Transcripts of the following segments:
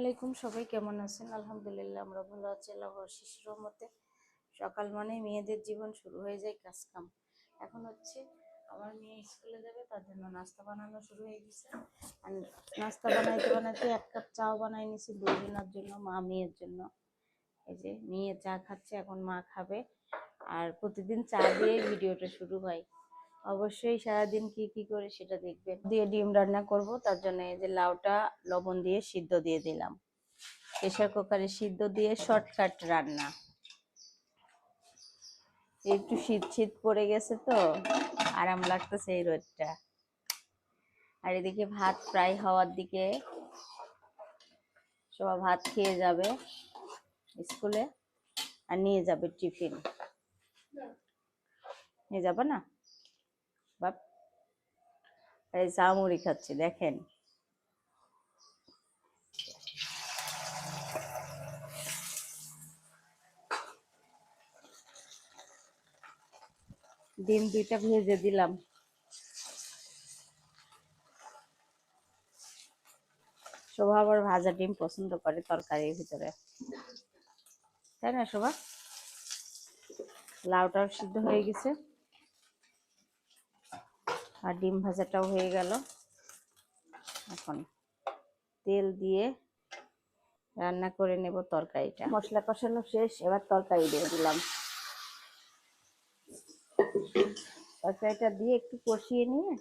আলাইকুম, সবাই কেমন আছেন? আলহামদুলিল্লাহ, আমরা ভালো আছি আল্লাহ শিশুর রহমতে। সকাল মানে মেয়েদের জীবন শুরু হয়ে যায় কাজ কাম এখন হচ্ছে আমার মেয়ে স্কুলে যাবে, তার জন্য নাস্তা বানানো শুরু হয়ে গেছে। আর নাস্তা বানাইতে বানাইতে এক কাপ চাও বানাই নিছি দুজনের জন্য, মা মেয়ের জন্য। এই যে, মেয়ে চা খাচ্ছে, এখন মা খাবে। আর প্রতিদিন চা দিয়ে ভিডিওটা শুরু হয়। অবশ্যই সারাদিন কি কি করে সেটা দেখবেন। দিয়ে ডিম রান্না করব, তার জন্য এই যে লাউটা লবণ দিয়ে সিদ্ধ দিয়ে দিলাম। প্রেশার কুকারে সিদ্ধ দিয়ে শর্টকাট রান্না। একটু শীত শীত পড়ে গেছে তো, আরাম লাগতেছে এই রোদটা। আর এদিকে ভাত প্রায় হওয়ার দিকে সবাই ভাত খেয়ে যাবে স্কুলে, আর নিয়ে যাবে টিফিন। নিয়ে যাবে না? বাপ। এই চা মুড়ি খাচ্ছি, দেখেন। ডিম দুইটা ভেজে দিলাম। শোভা আবার ভাজা ডিম পছন্দ করে তরকারির ভিতরে। তাই না, শোভা? লাউটাও সিদ্ধ হয়ে গেছে। আর ডিম ভাজাটাও হয়ে গেল। এখন তেল দিয়ে রান্না করে নেব তরকারিটা। মশলা কষানো শেষ, এবার তরকারি দিয়ে দিলাম। তরকারিটা দিয়ে একটু কষিয়ে নিয়ে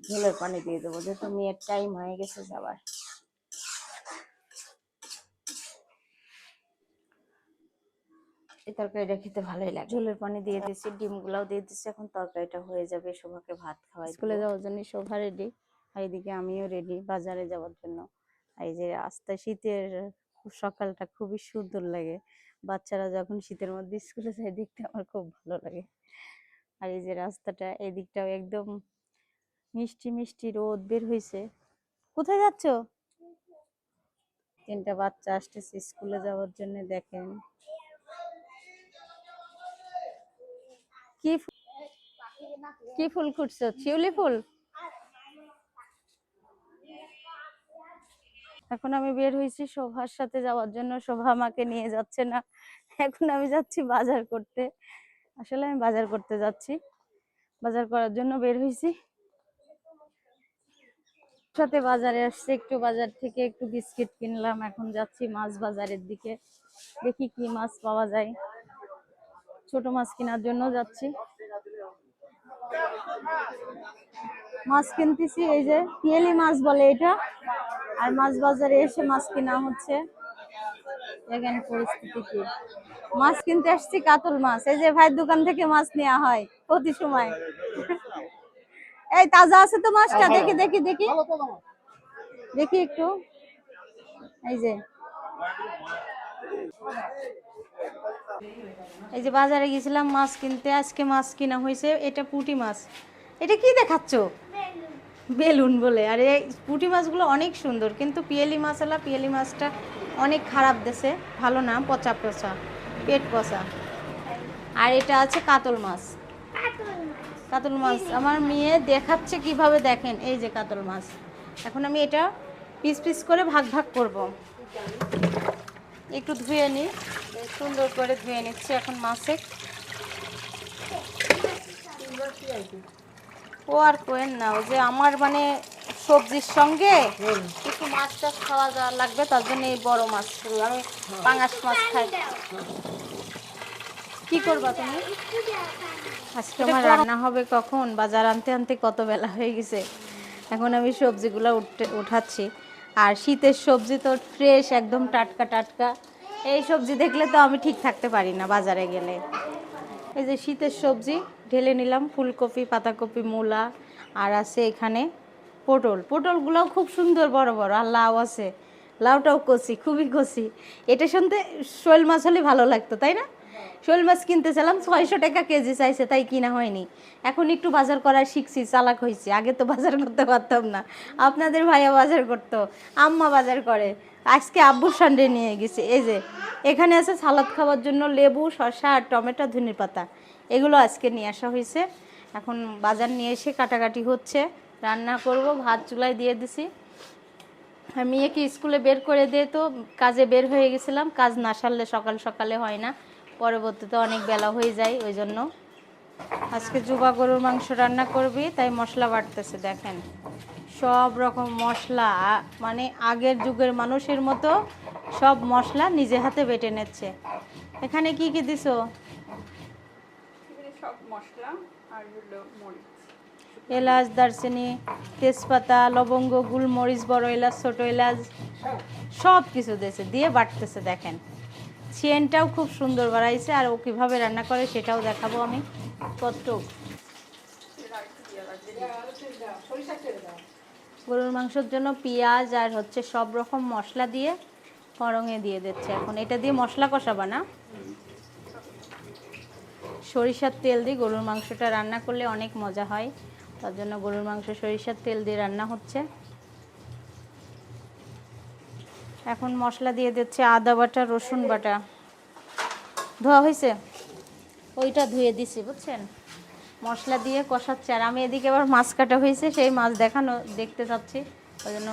ঝোলের পানি দিয়ে দেবো, যেহেতু মেয়ের টাইম হয়ে গেছে যাবার। এই তরকারিটা খেতে ভালোই লাগে। ঝোলের পানি দিয়ে দিয়েছি ডিমগুলাও দিয়ে দিচ্ছি এখন তরকারিটা হয়ে যাবে শোভাকে ভাত খাওয়াই স্কুলে যাওয়ার জন্য শোভা রেডি আর এদিকে আমিও রেডি বাজারে যাওয়ার জন্য। এই যে আস্তে শীতের সকালটা খুবই সুন্দর লাগে। বাচ্চারা যখন শীতের মধ্যে স্কুলে যায় দেখতে আমার খুব ভালো লাগে। আর এই যে রাস্তাটা এদিকটাও একদম মিষ্টি মিষ্টি রোদ বের হয়েছে কোথায় যাচ্ছ? তিনটা বাচ্চা আসতেছে স্কুলে যাওয়ার জন্য দেখেন। কি কি ফুল খুঁজছো শিউলি ফুল? এখন আমি বের হয়েছি শোভার সাথে, যাওয়ার জন্য শোভা আমাকে নিয়ে যাচ্ছে না। এখন আমি যাচ্ছি বাজার করতে। আসলে আমি বাজার করতে যাচ্ছি। বাজার করার জন্য বের হয়েছি। সাথে বাজারে আসছে, একটু বাজার থেকে একটু বিস্কিট কিনলাম। এখন যাচ্ছি মাছ বাজারের দিকে। দেখি কি মাছ পাওয়া যায়। ছোট মাছ কেনার জন্য যাচ্ছি। মাছ কিনতেছি এই যে পিয়েলি মাছ বলে এটা। আর মাছ বাজারে এসে মাছ কেনা হচ্ছে। দেখেন পরিস্থিতি কি? মাছ কিনতে আসছি কাতল মাছ। এই যে ভাই দোকান থেকে মাছ নেওয়া হয় প্রতি সময়। এই তাজা আছে তো মাছটা দেখি দেখি দেখি। দেখি একটু। এই যে। এই যে বাজারে গেছিলাম মাছ কিনতে, আজকে মাছ কিনা হয়েছে, এটা পুঁটি মাছ। এটা কি দেখাচ্ছ? বেলুন বলে। আর, এই পুঁটি মাছগুলো অনেক সুন্দর, কিন্তু পিয়েলি মাছালা পিয়েলি মাছটা অনেক খারাপ দেশে। ভালো না, পচা পচা, পেট পচা। আর এটা আছে কাতল মাছ। কাতল মাছ, আমার মেয়ে দেখাচ্ছে কীভাবে দেখেন, এই যে কাতল মাছ। এখন আমি এটা পিস পিস করে ভাগ ভাগ করব। একটু ধুয়ে নিই সুন্দর করে ধুয়ে নিচ্ছি এখন মাছে ও আর কোয়েন না ও যে আমার মানে সবজির সঙ্গে কিছু মাছ টাছ খাওয়া যাওয়া লাগবে তার জন্য এই বড় মাছ শুরু। আমি পাঙাশ মাছ খাই। কি করবা তুমি? আজকে আমার রান্না হবে কখন? বাজার আনতে আনতে কত বেলা হয়ে গেছে। এখন আমি সবজিগুলো উঠতে উঠাচ্ছি। আর শীতের সবজি তো ফ্রেশ একদম টাটকা টাটকা। এই সবজি দেখলে তো আমি ঠিক থাকতে পারি না বাজারে গেলে। এই যে শীতের সবজি, ঢেলে নিলাম, ফুলকপি, পাতাকপি, মূলা, আর আছে এখানে পটল। পটলগুলোও খুব সুন্দর, বড় বড়, আর লাউ আছে। লাউটাও কষি, খুবই কষি। এটা শুনতে শোল মাছ হলে ভালো লাগতো, তাই না? শোল মাছ কিনতে চালাম ছয়শো টাকা কেজি চাইছে, তাই কিনা হয়নি। এখন একটু বাজার করা শিখছি, চালাক হয়েছি আগে তো বাজার করতে পারতাম না। আপনাদের ভাইয়া বাজার করতো, আম্মা বাজার করে। আজকে আব্বুর সান্ডে নিয়ে গেছে। এই যে, এখানে আছে সালাদ খাওয়ার জন্য লেবু, শসা আর টমেটো ধনের পাতা এগুলো আজকে নিয়ে আসা হয়েছে। এখন বাজার নিয়ে এসে কাটাকাটি হচ্ছে। রান্না করব, ভাত চুলায় দিয়ে দিছি। মেয়েকে স্কুলে বের করে দিয়ে তো, কাজে বের হয়ে গেছিলাম। কাজ না সারলে সকাল সকালে হয় না। পরবর্তীতে অনেক বেলা হয়ে যায়, ওই জন্য। আজকে জুবা গরুর মাংস রান্না করবি, তাই মশলা বাটতেছে দেখেন। সব রকম মশলা মানে আগের যুগের মানুষের মতো সব মশলা নিজে হাতে বেটে নিচ্ছে। এখানে কি কি দিছো? সব মশলা আর হলো মরিচ। এলাচ দারচিনি তেজপাতা লবঙ্গ গুলমরিচ বড় এলাচ ছোট এলাচ সব কিছু দিয়েছে দিয়ে বাটতেছে দেখেন। চেনটাও খুব সুন্দর বাড়াইছে আর ও কীভাবে রান্না করে সেটাও দেখাবো আমি। কত গরুর মাংসের জন্য পেঁয়াজ আর হচ্ছে সব রকম মশলা দিয়ে করঙে দিয়ে দিচ্ছে এখন। এটা দিয়ে মশলা কষাবা না। সরিষার তেল দিয়ে গরুর মাংসটা রান্না করলে অনেক মজা হয়। তার জন্য গরুর মাংস সরিষার তেল দিয়ে রান্না হচ্ছে। এখন মশলা দিয়ে দিচ্ছে আদা বাটা, রসুন বাটা। ধোয়া হয়েছে? ওইটা ধুয়ে দিছি, বুঝছেন? মশলা দিয়ে কষাচ্ছে। আর আমি এদিকে আবার মাছ কাটা হয়েছে সেই মাছ দেখানো দেখতে চাচ্ছি ওই জন্য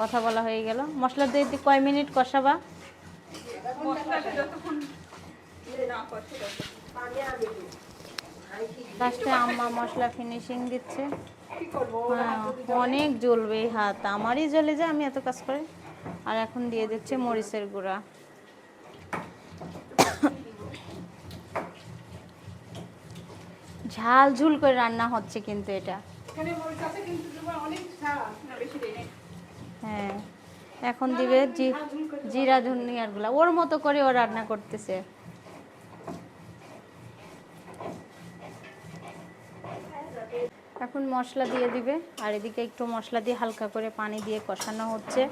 কথা বলা হয়ে গেল। মশলা দিয়ে কয় মিনিট কষাবা? লাস্টে আম্মা মশলা ফিনিশিং দিচ্ছে। হ্যাঁ, অনেক জ্বলবে হাত। আমারই জ্বলে যায় আমি এত কাজ করে। আর এখন দিয়ে দিচ্ছে মরিচের গুঁড়া। ঝাল ঝুল করে রান্না হচ্ছে কিন্তু এটা। হ্যাঁ এখন দিবে জিরা ধনিয়ারগুলা ওর মতো করে ও রান্না করতেছে। এখন মশলা দিয়ে দিবে আর এদিকে একটু মশলা দিয়ে হালকা করে পানি দিয়ে কষানো হচ্ছে।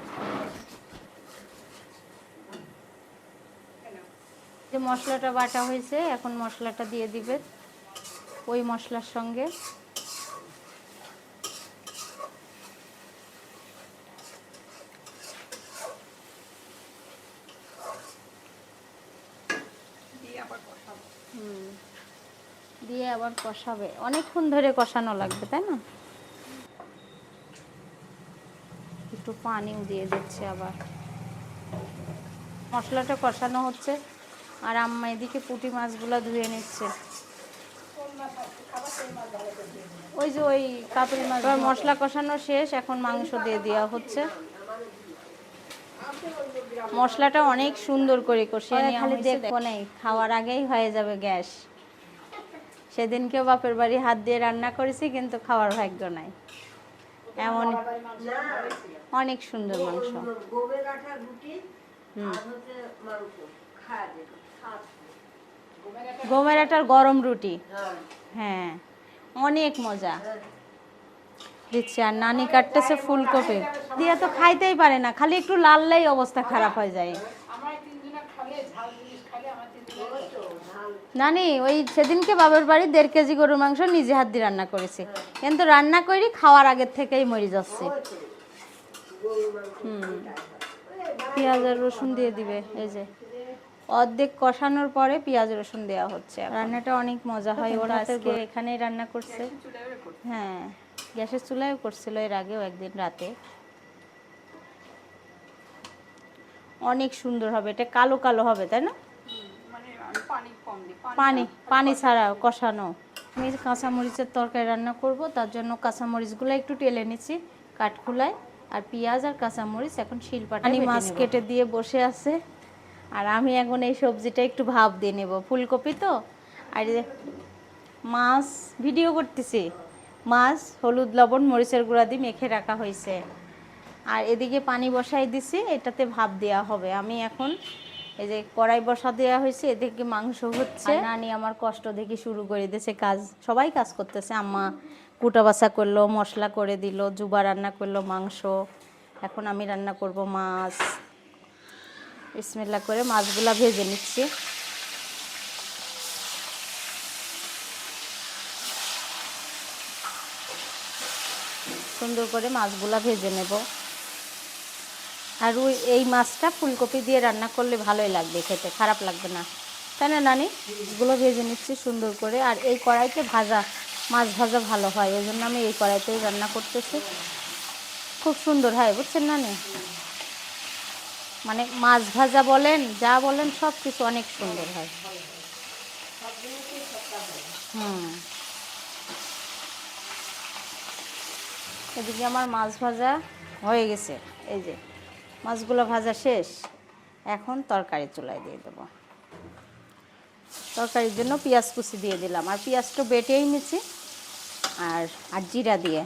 যে মশলাটা বাটা হয়েছে এখন মশলাটা দিয়ে দিবে। ওই মশলার সঙ্গে। দিয়ে আবার হুম। দিয়ে আবার কষাবে। অনেকক্ষণ ধরে কষানো লাগবে তাই না? একটু পানিও দিয়ে দিচ্ছে আবার। মশলাটা কষানো হচ্ছে। আর আম্মা এদিকে পুঁটি মাছগুলো ধুয়ে নিচ্ছে। ওই যে ওই কাতল মাছ মশলা কষানো শেষ এখন মাংস দিয়ে দেওয়া হচ্ছে। মশলাটা অনেক সুন্দর করে কষিয়ে নিয়ে খালি দেখব নেই খাওয়ার আগেই হয়ে যাবে গ্যাস। সেদিনকেও বাপের বাড়ি হাত দিয়ে রান্না করেছি কিন্তু খাওয়ার ভাগ্য নাই। এমন অনেক সুন্দর মাংস। গোবের আটা রুটি হুম। আর হচ্ছে মাংস খাওয়া যেত খাওয়া গমের আটার গরম রুটি। হ্যাঁ অনেক মজা। দিচ্ছে, আর নানি কাটতেছে ফুলকপি। দিয়া তো খাইতেই পারে না, খালি একটু লাললেই অবস্থা খারাপ হয়ে যায়। নানি, ওই সেদিনকে বাবার বাড়ি দেড় কেজি গরুর মাংস নিজে হাত দিয়ে রান্না করেছি। কিন্তু রান্না করি, খাওয়ার আগের থেকেই মরে যাচ্ছে। হুম, পেঁয়াজ আর রসুন দিয়ে দিবে, এই যে। অর্ধেক কষানোর পরে পেঁয়াজ রসুন দেওয়া হচ্ছে রান্নাটা অনেক মজা হয় ওরা আজকে এখানেই রান্না করছে। হ্যাঁ গ্যাসের চুলায় করছিল এর আগেও একদিন রাতে। অনেক সুন্দর হবে এটা কালো কালো হবে তাই না? মানে পানি পানি পানি ছাড়া কষানো। আমি কাঁচামরিচের তরকারি রান্না করব তার জন্য কাঁচামরিচগুলো একটু টেলে নিচ্ছি কাঠখোলায় আর পেঁয়াজ আর কাঁচামরিচ এখন শিলপাটা মাছ কেটে দিয়ে বসে আছে। আর আমি এখন এই সবজিটা একটু ভাব দিয়ে নেব। ফুলকপি তো? আর মাছ ভিডিও করতেছি। মাছ, হলুদ, লবণ, মরিচের গুঁড়া দিয়ে মেখে রাখা হয়েছে। আর এদিকে পানি বসাই দিছি, এটাতে ভাব দেওয়া হবে। আমি এখন এই যে কড়াই বসা দেওয়া হয়েছে, এদিকে মাংস হচ্ছে। নানি আমার কষ্ট দেখে শুরু করে দিয়েছে কাজ। সবাই কাজ করতেছে। আম্মা কুটা বাছা করল, মশলা করে দিল, জুবা রান্না করল, মাংস। এখন আমি রান্না করব মাছ। বিসমিল্লা করে মাছগুলা ভেজে নিচ্ছি। সুন্দর করে মাছগুলা ভেজে নেব। আর ওই, এই মাছটা ফুলকপি দিয়ে রান্না করলে ভালোই লাগবে খেতে, খারাপ লাগবে না। তাই না, নানি? এগুলো ভেজে নিচ্ছি সুন্দর করে। আর এই কড়াইতে ভাজা, মাছ ভাজা ভালো হয় ওই জন্য আমি এই কড়াইতেই রান্না করতেছি। খুব সুন্দর হয়, বুঝছেন, নানি? মানে মাছ ভাজা বলেন, যা বলেন সব কিছু অনেক সুন্দর হয়। হুম। এদিকে আমার মাছ ভাজা হয়ে গেছে। এই যে, মাছগুলো ভাজা শেষ। এখন তরকারি চুলায় দিয়ে দেবো। তরকারির জন্য পেঁয়াজ কুচি দিয়ে দিলাম। আর পেঁয়াজটা বেটেই নিচ্ছি, আর আর জিরা দিয়ে।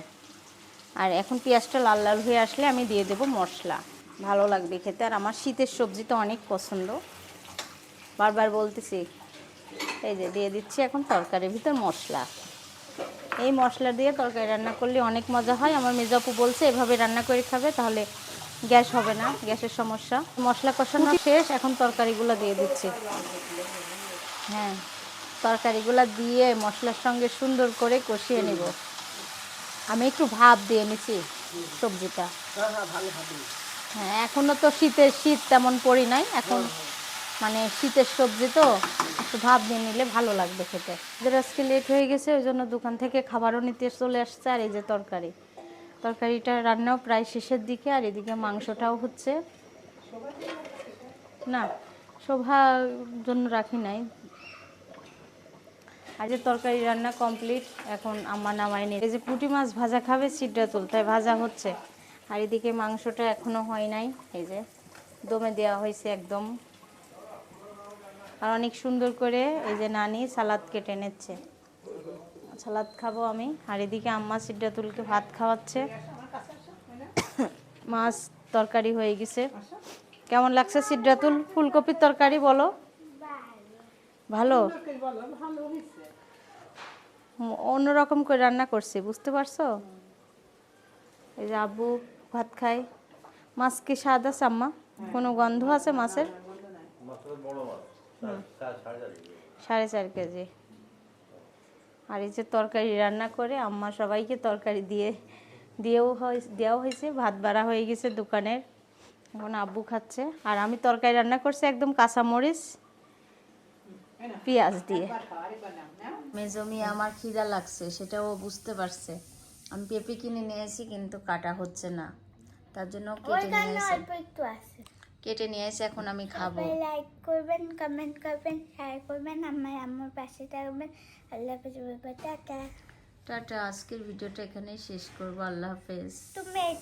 আর এখন পেঁয়াজটা লাল লাল হয়ে আসলে আমি দিয়ে দেবো মশলা। ভালো লাগবে খেতে। আর আমার শীতের সবজি তো অনেক পছন্দ। বারবার বলতেছি, এই যে দিয়ে দিচ্ছি এখন তরকারির ভিতর মশলা। এই মশলা দিয়ে তরকারি রান্না করলে অনেক মজা হয়। আমার মেজাপু বলছে, এভাবে রান্না করে খাবে, তাহলে গ্যাস হবে না, গ্যাসের সমস্যা। মশলা কষানো শেষ, এখন তরকারিগুলো দিয়ে দিচ্ছি। হ্যাঁ তরকারিগুলো দিয়ে মশলার সঙ্গে সুন্দর করে কষিয়ে নিব। আমি একটু ভাপ দিয়ে নিছি সবজিটা। হ্যাঁ এখনও তো শীতের শীত তেমন পড়ি নাই। এখন মানে শীতের সবজি তো একটু ভাব দিয়ে নিলে ভালো লাগবে খেতে। এদের আজকে লেট হয়ে গেছে ওই জন্য দোকান থেকে খাবারও নিতে চলে আসছে আর এই যে তরকারি। তরকারিটা রান্নাও প্রায় শেষের দিকে আর এদিকে মাংসটাও হচ্ছে। না শোভার জন্য রাখি নাই। আর যে তরকারি রান্না কমপ্লিট এখন আম্মা নামাই নিয়ে এই যে পুঁটি মাছ ভাজা খাবে সিডটা তুলতে ভাজা হচ্ছে। আর এদিকে মাংসটা এখনও হয় নাই, এই যে দমে দেওয়া হয়েছে একদম। আর অনেক সুন্দর করে এই যে নানি সালাদ কেটে নিচ্ছে। সালাদ খাব আমি, আর এদিকে আম্মা সিডা তুলকে ভাত খাওয়াচ্ছে। মাছ তরকারি হয়ে গেছে। কেমন লাগছে সিদ্রাতুল ফুলকপির তরকারি বলো। ভালো? অন্যরকম করে রান্না করছি, বুঝতে পারছ? এই যে আব্বু ভাত খায় মাছ কি স্বাদ আছে আম্মা। কোনো গন্ধ আছে মাছের। সাড়ে চার কেজি। আর এই যে তরকারি রান্না করে আম্মা সবাইকে তরকারি দিয়ে, দিয়েও দেওয়া হয়েছে। ভাত বাড়া হয়ে গেছে দোকানের। এখন আব্বু খাচ্ছে। আর আমি তরকারি রান্না করছি একদম কাঁচামরিচ, পেঁয়াজ দিয়ে। মেজমি আমার খিদা লাগছে, সেটাও বুঝতে পারছে। আমি পেঁপে কিনে নিয়ে আসি কিন্তু কাটা হচ্ছে না। তার জন্য কেটে নিয়ে আসি। এসে কেটে নিয়ে এসে এখন আমি খাব। লাইক করবেন কমেন্ট করবেন শেয়ার করবেন আমার আমার পাশে থাকবেন। আল্লাহ হাফেজ টাটা টাটা আজকের ভিডিওটা এখানেই শেষ করব। আল্লাহ হাফেজ। তুমি এই